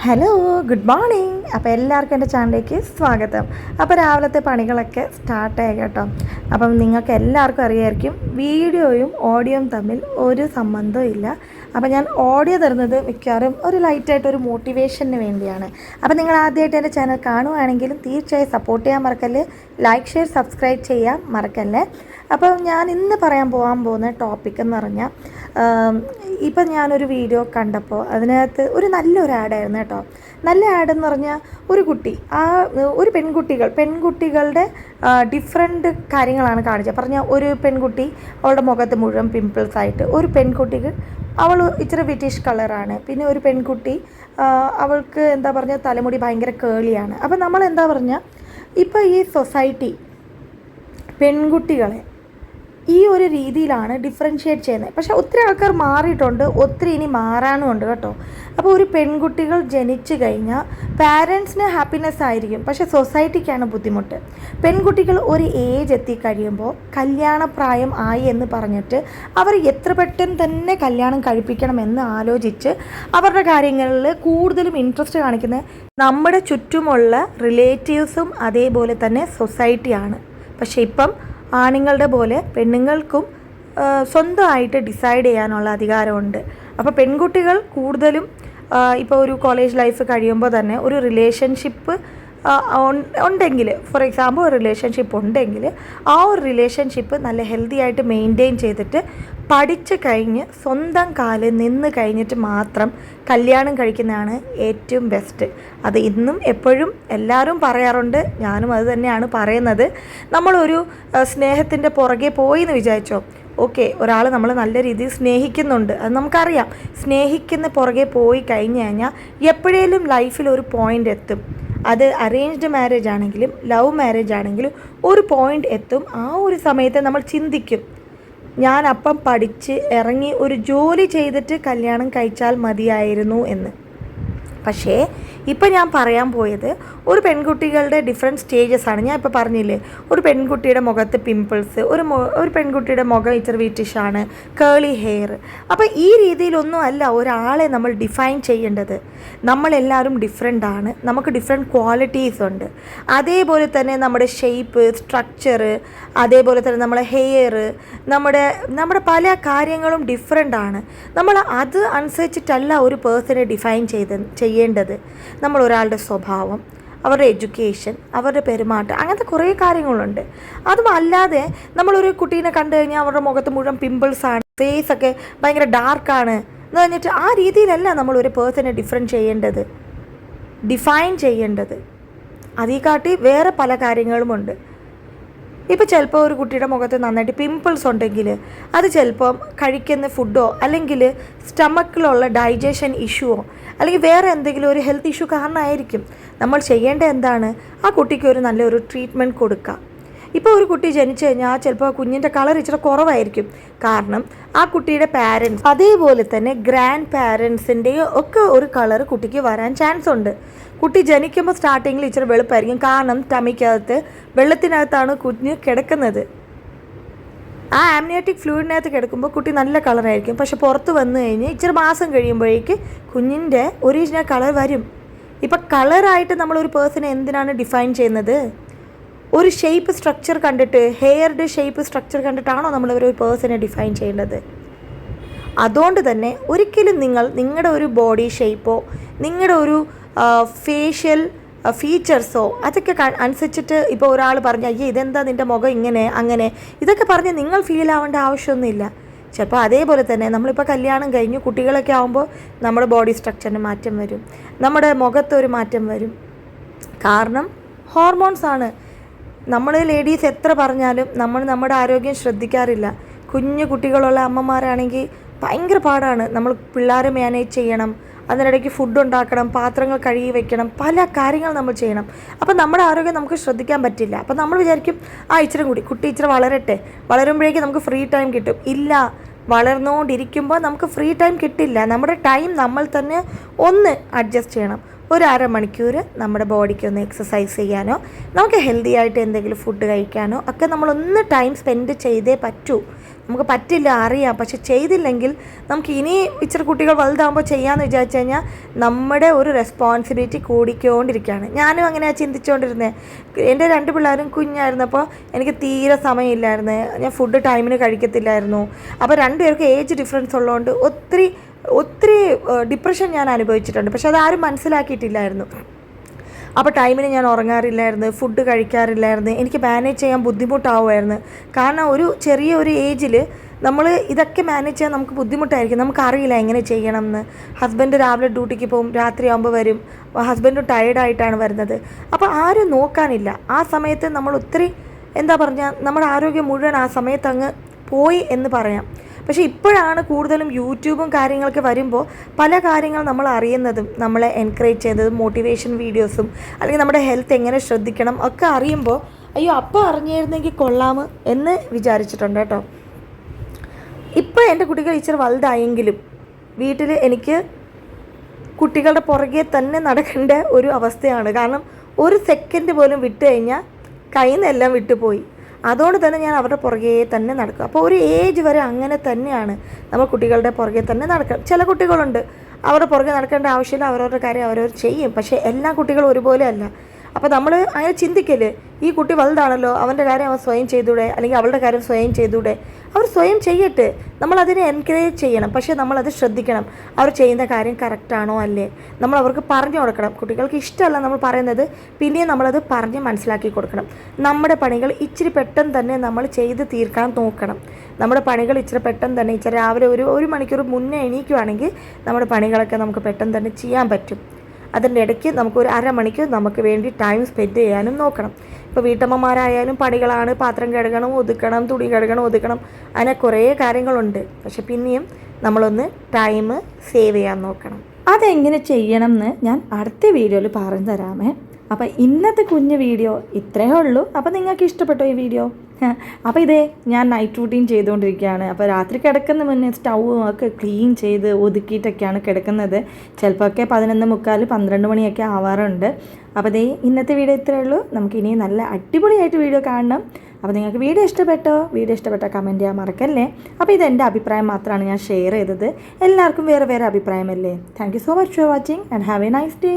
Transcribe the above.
Hello good morning അപ്പോൾ എല്ലാവർക്കും എന്റെ ചാനലിലേക്ക് സ്വാഗതം. അപ്പോൾ രാവിലത്തെ പണികളൊക്കെ സ്റ്റാർട്ടായി കേട്ടോ. അപ്പം നിങ്ങൾക്ക് എല്ലാവർക്കും അറിയായിരിക്കും വീഡിയോയും ഓഡിയോയും തമ്മിൽ ഒരു സംബന്ധവും ഇല്ല. അപ്പോൾ ഞാൻ ഓഡിയോ തരുന്നത് മിക്കവാറും ഒരു ലൈറ്റായിട്ട് ഒരു മോട്ടിവേഷന് വേണ്ടിയാണ്. അപ്പോൾ നിങ്ങൾ ആദ്യമായിട്ട് എന്റെ ചാനൽ കാണുവാണെങ്കിലും തീർച്ചയായും സപ്പോർട്ട് ചെയ്യാൻ മറക്കല്ലേ? ലൈക്ക് ഷെയർ സബ്സ്ക്രൈബ് ചെയ്യാൻ മറക്കല്ലേ? അപ്പം ഞാൻ ഇന്ന് പറയാൻ പോകാൻ പോകുന്ന ടോപ്പിക് എന്ന് പറഞ്ഞാൽ ഇപ്പം ഞാനൊരു വീഡിയോ കണ്ടപ്പോൾ അതിനകത്ത് ഒരു നല്ലൊരു ആഡായിരുന്നു കേട്ടോ. നല്ല ആഡെന്ന് പറഞ്ഞാൽ ഒരു കുട്ടി ആ ഒരു പെൺകുട്ടികൾ പെൺകുട്ടികളുടെ ഡിഫറെന്റ് കാര്യങ്ങളാണ് കാണിച്ചത്. പറഞ്ഞാൽ ഒരു പെൺകുട്ടി അവളുടെ മുഖത്ത് മുഴുവൻ പിമ്പിൾസ് ആയിട്ട് ഒരു പെൺകുട്ടിക്ക് അവൾ ഇച്ചിരി ബ്രിട്ടീഷ് കളറാണ് പിന്നെ ഒരു പെൺകുട്ടി അവൾക്ക് എന്താ പറഞ്ഞാൽ തലമുടി ഭയങ്കര കേളിയാണ് അപ്പം നമ്മൾ എന്താ പറഞ്ഞാൽ ഇപ്പോൾ ഈ സൊസൈറ്റി പെൺകുട്ടികളെ ഈ ഒരു രീതിയിലാണ് ഡിഫറൻഷ്യേറ്റ് ചെയ്യുന്നത്. പക്ഷേ ഒത്തിരി ആൾക്കാർ മാറിയിട്ടുണ്ട്. ഒത്തിരി ഇനി മാറാനുമുണ്ട് കേട്ടോ. അപ്പോൾ ഒരു പെൺകുട്ടികൾ ജനിച്ചു കഴിഞ്ഞാൽ പാരൻസിന് ഹാപ്പിനെസ് ആയിരിക്കും. പക്ഷേ സൊസൈറ്റിക്കാണ് ബുദ്ധിമുട്ട്. പെൺകുട്ടികൾ ഒരു ഏജ് എത്തി എത്തിക്കഴിയുമ്പോൾ കല്യാണപ്രായം ആയി എന്ന് പറഞ്ഞിട്ട് അവർ എത്ര പെട്ടെന്ന് തന്നെ കല്യാണം കഴിപ്പിക്കണമെന്ന് ആലോചിച്ച് അവരുടെ കാര്യങ്ങളിൽ കൂടുതലും ഇൻട്രസ്റ്റ് കാണിക്കുന്നത് നമ്മുടെ ചുറ്റുമുള്ള റിലേറ്റീവ്സും അതേപോലെ തന്നെ സൊസൈറ്റിയാണ് പക്ഷേ ഇപ്പം ആണുങ്ങളുടെ പോലെ പെണ്ണുങ്ങൾക്കും സ്വന്തമായിട്ട് ഡിസൈഡ് ചെയ്യാനുള്ള അധികാരമുണ്ട്. അപ്പോൾ പെൺകുട്ടികൾ കൂടുതലും ഇപ്പോൾ ഒരു കോളേജ് ലൈഫ് കഴിയുമ്പോൾ തന്നെ ഒരു റിലേഷൻഷിപ്പ് ഉണ്ടെങ്കിൽ ഫോർ എക്സാമ്പിൾ ഒരു റിലേഷൻഷിപ്പ് ഉണ്ടെങ്കിൽ ആ ഒരു റിലേഷൻഷിപ്പ് നല്ല ഹെൽത്തി ആയിട്ട് മെയിന്റെയിൻ ചെയ്തിട്ട് പഠിച്ച് കഴിഞ്ഞ് സ്വന്തം കാലിൽ നിന്ന് കഴിഞ്ഞിട്ട് മാത്രം കല്യാണം കഴിക്കുന്നതാണ് ഏറ്റവും ബെസ്റ്റ് അത് ഇന്നും എപ്പോഴും എല്ലാവരും പറയാറുണ്ട്. ഞാനും അത് തന്നെയാണ് പറയുന്നത്. നമ്മളൊരു സ്നേഹത്തിന്റെ പുറകെ പോയി എന്ന് വിചാരിച്ചോ? ഓക്കെ ഒരാൾ നമ്മൾ നല്ല രീതിയിൽ സ്നേഹിക്കുന്നുണ്ട്. അത് നമുക്കറിയാം. സ്നേഹിക്കുന്ന പുറകെ പോയി കഴിഞ്ഞ് കഴിഞ്ഞാൽ എപ്പോഴേലും ലൈഫിൽ ഒരു പോയിന്റ് എത്തും. അത് അറേഞ്ച്ഡ് മാരേജ് ആണെങ്കിലും ലവ് മാരേജ് ആണെങ്കിലും ഒരു പോയിന്റ് എത്തും. ആ ഒരു സമയത്ത് നമ്മൾ ചിന്തിക്കും. ഞാൻ അപ്പം പഠിച്ച് ഇറങ്ങി ഒരു ജോലി ചെയ്തിട്ട് കല്യാണം കഴിച്ചാൽ മതിയായിരുന്നു എന്ന്. പക്ഷേ ഇപ്പം ഞാൻ പറയാൻ പോയത് ഒരു പെൺകുട്ടികളുടെ ഡിഫറെന്റ് സ്റ്റേജസ് ആണ്. ഞാൻ ഇപ്പോൾ പറഞ്ഞില്ലേ ഒരു പെൺകുട്ടിയുടെ മുഖത്ത് പിമ്പിൾസ് ഒരു ഒരു പെൺകുട്ടിയുടെ മുഖം ഇച്ചർ വീറ്റിഷാണ് കേളി ഹെയർ അപ്പോൾ ഈ രീതിയിലൊന്നും അല്ല ഒരാളെ നമ്മൾ ഡിഫൈൻ ചെയ്യേണ്ടത്. നമ്മളെല്ലാവരും ഡിഫറെന്റ് ആണ്. നമുക്ക് ഡിഫറെന്റ് ക്വാളിറ്റീസ് ഉണ്ട്. അതേപോലെ തന്നെ നമ്മുടെ ഷേപ്പ് സ്ട്രക്ചർ അതേപോലെ തന്നെ നമ്മളെ ഹെയർ നമ്മുടെ നമ്മുടെ പല കാര്യങ്ങളും ഡിഫറെന്റ് ആണ്. നമ്മൾ അത് അനുസരിച്ചിട്ടല്ല ഒരു പേഴ്സണെ ഡിഫൈൻ ചെയ്ത് ചെയ്യേണ്ടത്. നമ്മൾ ഒരാളുടെ സ്വഭാവം അവരുടെ എഡ്യൂക്കേഷൻ അവരുടെ പെരുമാറ്റം അങ്ങനത്തെ കുറേ കാര്യങ്ങളുണ്ട്. അതും അല്ലാതെ നമ്മളൊരു കുട്ടീനെ കണ്ടു കഴിഞ്ഞാൽ അവരുടെ മുഖത്ത് മുഴുവൻ പിമ്പിൾസാണ് ആണ് ഫേസ് ഒക്കെ ഭയങ്കര ഡാർക്കാണ് എന്ന് പറഞ്ഞിട്ട് ആ രീതിയിലല്ല നമ്മൾ ഒരു പേഴ്സണെ ഡിഫറെന്റ് ചെയ്യേണ്ടത് ഡിഫൈൻ ചെയ്യേണ്ടത്. അതീ കാട്ടി വേറെ പല കാര്യങ്ങളുമുണ്ട് ഇപ്പോൾ ചിലപ്പോൾ ഒരു കുട്ടിയുടെ മുഖത്ത് നന്നായിട്ട് പിമ്പിൾസ് ഉണ്ടെങ്കിൽ അത് ചിലപ്പം കഴിക്കുന്ന ഫുഡോ അല്ലെങ്കിൽ സ്റ്റമക്കിലുള്ള ഡൈജഷൻ ഇഷ്യൂവോ അല്ലെങ്കിൽ വേറെ എന്തെങ്കിലും ഒരു ഹെൽത്ത് ഇഷ്യൂ കാരണമായിരിക്കും നമ്മൾ ചെയ്യേണ്ട എന്താണ്? ആ കുട്ടിക്ക് ഒരു നല്ലൊരു ട്രീറ്റ്മെന്റ് കൊടുക്കുക ഇപ്പോൾ ഒരു കുട്ടി ജനിച്ചു കഴിഞ്ഞാൽ ചിലപ്പോൾ ആ കുഞ്ഞിന്റെ കളർ ഇച്ചിരി കുറവായിരിക്കും. കാരണം ആ കുട്ടിയുടെ പാരൻസ് അതേപോലെ തന്നെ ഗ്രാൻഡ് പാരൻസിന്റെയോ ഒക്കെ ഒരു കളർ കുട്ടിക്ക് വരാൻ ചാൻസ് ഉണ്ട്. കുട്ടി ജനിക്കുമ്പോൾ സ്റ്റാർട്ടിങ്ങിൽ ഇച്ചിരി വെളുപ്പായിരിക്കും. കാരണം ടമിക്കകത്ത് വെള്ളത്തിനകത്താണ് കുഞ്ഞ് കിടക്കുന്നത്. ആ ആംനിയോട്ടിക് ഫ്ലൂയിഡിനകത്ത് കിടക്കുമ്പോൾ കുട്ടി നല്ല കളറായിരിക്കും പക്ഷെ പുറത്ത് വന്നു കഴിഞ്ഞ് ഇച്ചിരി മാസം കഴിയുമ്പോഴേക്ക് കുഞ്ഞിന്റെ ഒറിജിനൽ കളർ വരും. ഇപ്പം കളറായിട്ട് നമ്മളൊരു പേഴ്സണെ എന്തിനാണ് ഡിഫൈൻ ചെയ്യുന്നത്? ഒരു ഷേപ്പ് സ്ട്രക്ചർ കണ്ടിട്ട് ഹെയറുടെ ഷേപ്പ് സ്ട്രക്ചർ കണ്ടിട്ടാണോ നമ്മൾ ഒരു പേഴ്സണെ ഡിഫൈൻ ചെയ്യേണ്ടത്? അതുകൊണ്ട് തന്നെ ഒരിക്കലും നിങ്ങൾ നിങ്ങളുടെ ഒരു ബോഡി ഷേപ്പോ നിങ്ങളുടെ ഒരു ഫേഷ്യൽ ഫീച്ചേഴ്സോ അതൊക്കെ അനുസരിച്ചിട്ട് ഇപ്പോൾ ഒരാൾ പറഞ്ഞു അയ്യേ ഇതെന്താ നിന്റെ മുഖം ഇങ്ങനെ അങ്ങനെ? ഇതൊക്കെ പറഞ്ഞ് നിങ്ങൾ ഫീൽ ആവേണ്ട ആവശ്യമൊന്നുമില്ല. ചിലപ്പോൾ അതേപോലെ തന്നെ നമ്മളിപ്പോൾ കല്യാണം കഴിഞ്ഞു കുട്ടികളൊക്കെ ആകുമ്പോൾ നമ്മുടെ ബോഡി സ്ട്രക്ചറിന് മാറ്റം വരും. നമ്മുടെ മുഖത്തൊരു മാറ്റം വരും. കാരണം ഹോർമോൺസ് ആണ്. നമ്മൾ ലേഡീസ് എത്ര പറഞ്ഞാലും നമ്മൾ നമ്മുടെ ആരോഗ്യം ശ്രദ്ധിക്കാറില്ല. കുഞ്ഞു കുട്ടികളുള്ള അമ്മമാരാണെങ്കിൽ ഭയങ്കര പാടാണ്. നമ്മൾ പിള്ളേരെ മാനേജ് ചെയ്യണം. അതിനിടയ്ക്ക് ഫുഡ് ഉണ്ടാക്കണം പാത്രങ്ങൾ കഴുകി വെക്കണം പല കാര്യങ്ങൾ നമ്മൾ ചെയ്യണം. അപ്പം നമ്മുടെ ആരോഗ്യം നമുക്ക് ശ്രദ്ധിക്കാൻ പറ്റില്ല. അപ്പം നമ്മൾ വിചാരിക്കും ആ ഇച്ചിരി കൂടി കുട്ടി ഇച്ചിരി വളരട്ടെ. വളരുമ്പോഴേക്കും നമുക്ക് ഫ്രീ ടൈം കിട്ടും. ഇല്ല. വളർന്നുകൊണ്ടിരിക്കുമ്പോൾ നമുക്ക് ഫ്രീ ടൈം കിട്ടില്ല. നമ്മുടെ ടൈം നമ്മൾ തന്നെ ഒന്ന് അഡ്ജസ്റ്റ് ചെയ്യണം. ഒരു അരമണിക്കൂർ നമ്മുടെ ബോഡിക്ക് ഒന്ന് എക്സസൈസ് ചെയ്യാനോ നമുക്ക് ഹെൽത്തി ആയിട്ട് എന്തെങ്കിലും ഫുഡ് കഴിക്കാനോ ഒക്കെ നമ്മളൊന്ന് ടൈം സ്പെൻഡ് ചെയ്തേ പറ്റൂ. നമുക്ക് പറ്റില്ല അറിയാം. പക്ഷെ ചെയ്തില്ലെങ്കിൽ നമുക്ക് ഇനി ഇച്ചിരി കുട്ടികൾ വലുതാകുമ്പോൾ ചെയ്യാമെന്ന് വിചാരിച്ചു കഴിഞ്ഞാൽ നമ്മുടെ ഒരു റെസ്പോൺസിബിലിറ്റി കൂടിക്കൊണ്ടിരിക്കുകയാണ്. ഞാനും അങ്ങനെയാണ് ചിന്തിച്ചുകൊണ്ടിരുന്നത് എന്റെ രണ്ട് പിള്ളേരും കുഞ്ഞായിരുന്നപ്പോൾ എനിക്ക് തീരെ സമയമില്ലായിരുന്നു. ഞാൻ ഫുഡ് ടൈമിന് കഴിക്കത്തില്ലായിരുന്നു. അപ്പോൾ രണ്ടുപേർക്ക് ഏജ് ഡിഫറൻസ് ഉള്ളതുകൊണ്ട് ഒത്തിരി ഒത്തിരി ഡിപ്രഷൻ ഞാൻ അനുഭവിച്ചിട്ടുണ്ട്. പക്ഷെ അതാരും മനസ്സിലാക്കിയിട്ടില്ലായിരുന്നു. അപ്പോൾ ടൈമിന് ഞാൻ ഉറങ്ങാറില്ലായിരുന്നു ഫുഡ് കഴിക്കാറില്ലായിരുന്നു എനിക്ക് മാനേജ് ചെയ്യാൻ ബുദ്ധിമുട്ടാവുമായിരുന്നു. കാരണം ഒരു ചെറിയ ഒരു ഏജിൽ നമ്മൾ ഇതൊക്കെ മാനേജ് ചെയ്യാൻ നമുക്ക് ബുദ്ധിമുട്ടായിരിക്കും. നമുക്കറിയില്ല എങ്ങനെ ചെയ്യണം എന്ന് ഹസ്ബൻഡ് രാവിലെ ഡ്യൂട്ടിക്ക് പോകും രാത്രി ആകുമ്പോൾ വരും. ഹസ്ബൻഡ് ടയേർഡായിട്ടാണ് വരുന്നത്. അപ്പോൾ ആരും നോക്കാനില്ല. ആ സമയത്ത് നമ്മൾ ഒത്തിരി എന്താ പറഞ്ഞാൽ നമ്മുടെ ആരോഗ്യം മുഴുവൻ ആ സമയത്ത് അങ്ങ് പോയി എന്ന് പറയാം. പക്ഷേ ഇപ്പോഴാണ് കൂടുതലും യൂട്യൂബും കാര്യങ്ങളൊക്കെ വരുമ്പോൾ പല കാര്യങ്ങൾ നമ്മൾ അറിയുന്നതും നമ്മളെ എൻകറേജ് ചെയ്യുന്നതും മോട്ടിവേഷൻ വീഡിയോസും അല്ലെങ്കിൽ നമ്മുടെ ഹെൽത്ത് എങ്ങനെ ശ്രദ്ധിക്കണം ഒക്കെ അറിയുമ്പോൾ അയ്യോ അപ്പോൾ അറിഞ്ഞിരുന്നെങ്കിൽ കൊള്ളാം എന്ന് വിചാരിച്ചിട്ടുണ്ട് കേട്ടോ. ഇപ്പോൾ എന്റെ കുട്ടികൾ ഇച്ചിരി വലുതായെങ്കിലും വീട്ടിൽ എനിക്ക് കുട്ടികളുടെ പുറകെ തന്നെ നടക്കേണ്ട ഒരു അവസ്ഥയാണ്. കാരണം ഒരു സെക്കൻഡ് പോലും വിട്ട് കഴിഞ്ഞാൽ കയ്യിൽ വിട്ടുപോയി. അതുകൊണ്ട് തന്നെ ഞാൻ അവരുടെ പുറകെ തന്നെ നടക്കും അപ്പോൾ ഒരു ഏജ് വരെ അങ്ങനെ തന്നെയാണ് നമ്മൾ കുട്ടികളുടെ പുറകെ തന്നെ നടക്കുക. ചില കുട്ടികളുണ്ട്. അവരുടെ പുറകെ നടക്കേണ്ട ആവശ്യമില്ല. അവരവരുടെ കാര്യം അവരവർ ചെയ്യും. പക്ഷേ എല്ലാ കുട്ടികളും ഒരുപോലെ അല്ല. അപ്പോൾ നമ്മൾ അങ്ങനെ ചിന്തിക്കൽ ഈ കുട്ടി വലുതാണല്ലോ അവന്റെ കാര്യം അവൻ സ്വയം ചെയ്തൂടെ അല്ലെങ്കിൽ അവളുടെ കാര്യം സ്വയം ചെയ്തൂടെ. അവർ സ്വയം ചെയ്യട്ടെ. നമ്മൾ അതിനെ എൻകറേജ് ചെയ്യണം. പക്ഷേ നമ്മളത് ശ്രദ്ധിക്കണം. അവർ ചെയ്യുന്ന കാര്യം കറക്റ്റാണോ അല്ലേ? നമ്മൾ അവർക്ക് പറഞ്ഞു കൊടുക്കണം. കുട്ടികൾക്ക് ഇഷ്ടമല്ല നമ്മൾ പറയുന്നത് പിന്നെയും നമ്മളത് പറഞ്ഞ് മനസ്സിലാക്കി കൊടുക്കണം. നമ്മുടെ പണികൾ ഇച്ചിരി പെട്ടെന്ന് തന്നെ നമ്മൾ ചെയ്ത് തീർക്കാൻ നോക്കണം. നമ്മുടെ പണികൾ ഇച്ചിരി പെട്ടെന്ന് തന്നെ ഇച്ചിരി രാവിലെ ഒരു ഒരു മണിക്കൂർ മുന്നേ എണീക്കുവാണെങ്കിൽ നമ്മുടെ പണികളൊക്കെ നമുക്ക് പെട്ടെന്ന് തന്നെ ചെയ്യാൻ പറ്റും. അതിന്റെ ഇടയ്ക്ക് നമുക്കൊരു അരമണിക്കൂർ നമുക്ക് വേണ്ടി ടൈം സ്പെൻഡ് ചെയ്യാനും നോക്കണം. ഇപ്പോൾ വീട്ടമ്മമാരായാലും പണികളാണ് പാത്രം കഴുകണം ഒതുക്കണം തുണി കഴുകണം ഒതുക്കണം അങ്ങനെ കുറേ കാര്യങ്ങളുണ്ട്. പക്ഷെ പിന്നെയും നമ്മളൊന്ന് ടൈം സേവ് ചെയ്യാൻ നോക്കണം. അതെങ്ങനെ ചെയ്യണം എന്ന് ഞാൻ അടുത്ത വീഡിയോയിൽ പറഞ്ഞു തരാമേ അപ്പോൾ ഇന്നത്തെ കുഞ്ഞ് വീഡിയോ ഇത്രയേ ഉള്ളൂ. അപ്പോൾ നിങ്ങൾക്ക് ഇഷ്ടപ്പെട്ടോ ഈ വീഡിയോ? അപ്പോൾ ഇതേ ഞാൻ നൈറ്റ് റൂട്ടീൻ ചെയ്തുകൊണ്ടിരിക്കുകയാണ്. അപ്പോൾ രാത്രി കിടക്കുന്ന മുന്നേ സ്റ്റൗവും ഒക്കെ ക്ലീൻ ചെയ്ത് ഒതുക്കിയിട്ടൊക്കെയാണ് കിടക്കുന്നത്. ചിലപ്പോൾ ഒക്കെ പതിനൊന്ന് മുക്കാൽ പന്ത്രണ്ട് മണിയൊക്കെ ആവാറുണ്ട്. അപ്പോൾ ഇതേ ഇന്നത്തെ വീഡിയോ ഇത്രയേ ഉള്ളൂ. നമുക്ക് ഇനി നല്ല അടിപൊളിയായിട്ട് വീഡിയോ കാണണം. അപ്പോൾ നിങ്ങൾക്ക് വീഡിയോ ഇഷ്ടപ്പെട്ടോ? വീഡിയോ ഇഷ്ടപ്പെട്ടോ കമന്റ് ചെയ്യാൻ മറക്കല്ലേ? അപ്പോൾ ഇതെന്റെ അഭിപ്രായം മാത്രമാണ് ഞാൻ ഷെയർ ചെയ്തത്. എല്ലാവർക്കും വേറെ വേറെ അഭിപ്രായമല്ലേ? Thank you so much for watching and have a nice day